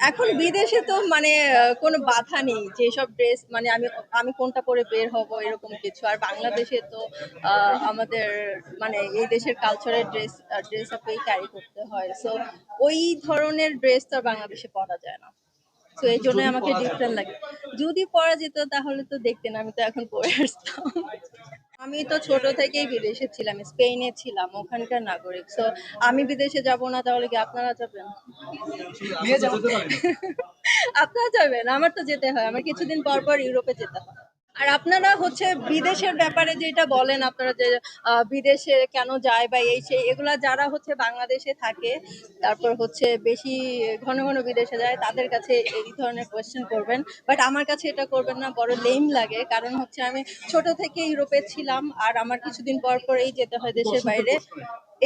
এখন বিদেশে তো মানে কোনো বাধা নেই যেসব ড্রেস মানে আমি আমি কোনটা পরে বের হব এরকম কিছু। আর বাংলাদেশে তো আহ, আমাদের মানে এই দেশের কালচারের ড্রেস ড্রেস আপেই ক্যারি করতে হয়। সো ওই ধরনের ড্রেস তো আর বাংলাদেশে পরা যায় না। তো এই জন্য আমাকে ডিফারেন্ট লাগে। যদি পরা যেত তাহলে তো দেখতেন আমি তো এখন পরে আসতাম। আমি তো ছোট থেকেই বিদেশে ছিলাম স্পেনে ছিলাম ওখানকার নাগরিক। তো আমি বিদেশে যাব না তাহলে কি আপনারা যাবেন? আপনারা যাবেন আমার তো যেতে হয় আমার কিছুদিন পর পর ইউরোপে যেতে হয়। আর আপনারা হচ্ছে বিদেশের ব্যাপারে যেটা বলেন আপনারা যে বিদেশে কেন যায় বা এই সেই এগুলা যারা হচ্ছে বাংলাদেশে থাকে তারপর হচ্ছে বেশি ঘন ঘন বিদেশে যায় তাদের কাছে এই ধরনের কোয়েশ্চেন করবেন। বাট আমার কাছে এটা করবেন না বড় লেম লাগে। কারণ হচ্ছে আমি ছোট থেকে ইউরোপে ছিলাম আর আমার কিছুদিন পর পরেই যেতে হয় দেশের বাইরে।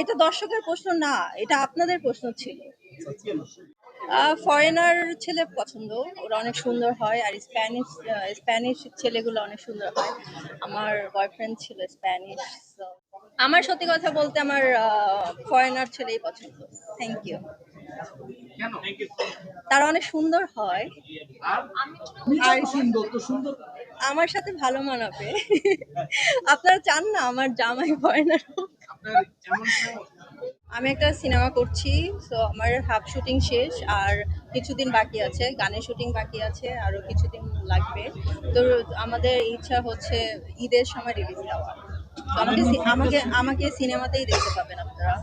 এটা দর্শকের প্রশ্ন না এটা আপনাদের প্রশ্ন ছিল। ফরেনার ছেলে পছন্দ। ওরা অনেক সুন্দর হয় আর স্প্যানিশ স্প্যানিশ ছেলেগুলো অনেক সুন্দর হয়। আমার বয়ফ্রেন্ড ছিল স্প্যানিশ আমার সত্যি কথা বলতে আমার ফরেনার ছেলেই পছন্দ। থ্যাংক ইউ তারা অনেক সুন্দর হয়। আর সুন্দর তো সুন্দর। আমার সাথে ভালো মানাবে। আপনারা চান না আমার জামাই ফরেনার আমি একটা সিনেমা করছি তো আমার হাফ শুটিং শেষ, আর কিছুদিন বাকি আছে, গানের শুটিং বাকি আছে, আরও কিছুদিন লাগবে। তো আমাদের ইচ্ছা হচ্ছে ঈদের সময় রিলিজ দেওয়া। আমাকে আমাকে আমাকে সিনেমাতেই দেখতে পাবেন আপনারা।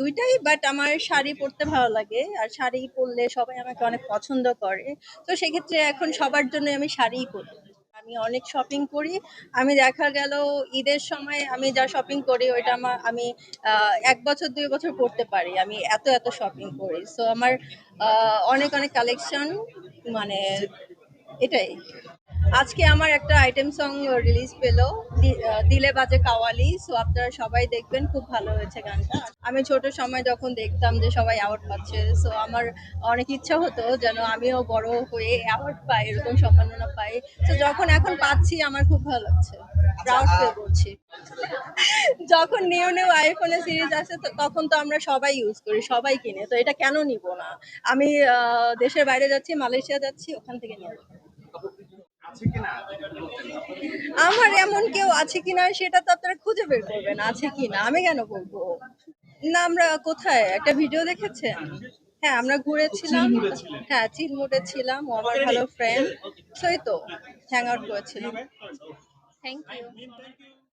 দুইটাই বাট আমার শাড়ি পরতে ভালো লাগে, আর শাড়ি পরলে সবাই আমাকে অনেক পছন্দ করে। তো সেক্ষেত্রে এখন সবার জন্য আমি শাড়িই পরি। আমি অনেক শপিং করি। আমি দেখা গেল ঈদের সময় আমি যা শপিং করি, ওইটা আমার, আমি এক বছর, দুই বছর করতে পারি। আমি এত এত শপিং করি। সো আমার অনেক অনেক কালেকশন মানে এটাই। আজকে আমার একটা আইটেম সং রিলিজ পেল। দিলে বাজে কাওয়ালি সো আপনারা সবাই দেখবেন, খুব ভালো হয়েছে গানটা। আমি ছোট সময় যখন দেখতাম যে সবাই অ্যাওয়ার্ড পাচ্ছে সো আমার অনেক ইচ্ছা হতো যেন আমিও বড় হয়ে অ্যাওয়ার্ড পাই, এরকম সম্মাননা পাই। তো যখন এখন পাচ্ছি, আমার খুব ভালো লাগছে। প্রাউড ফিল করছি। যখন নিউ নিউ আইফোনের সিরিজ আসে তখন তো আমরা সবাই ইউজ করি, সবাই কিনে। তো এটা কেন নিব না? আমি দেশের বাইরে যাচ্ছি, মালয়েশিয়া যাচ্ছি, ওখান থেকে নিয়ে আমার এমন কেউ আছে কিনা সেটা তো আপনারা খুঁজে বের করবেন আছে কিনা আমি কেন বলব? না আমরা কোথায়? একটা ভিডিও দেখেছেন? হ্যাঁ আমরা ঘুরেছিলাম। হ্যাঁ চিলমুটে ছিলাম ও আমার ভালো ফ্রেন্ড সেই তো হ্যাং আউট করেছিলাম। Thank you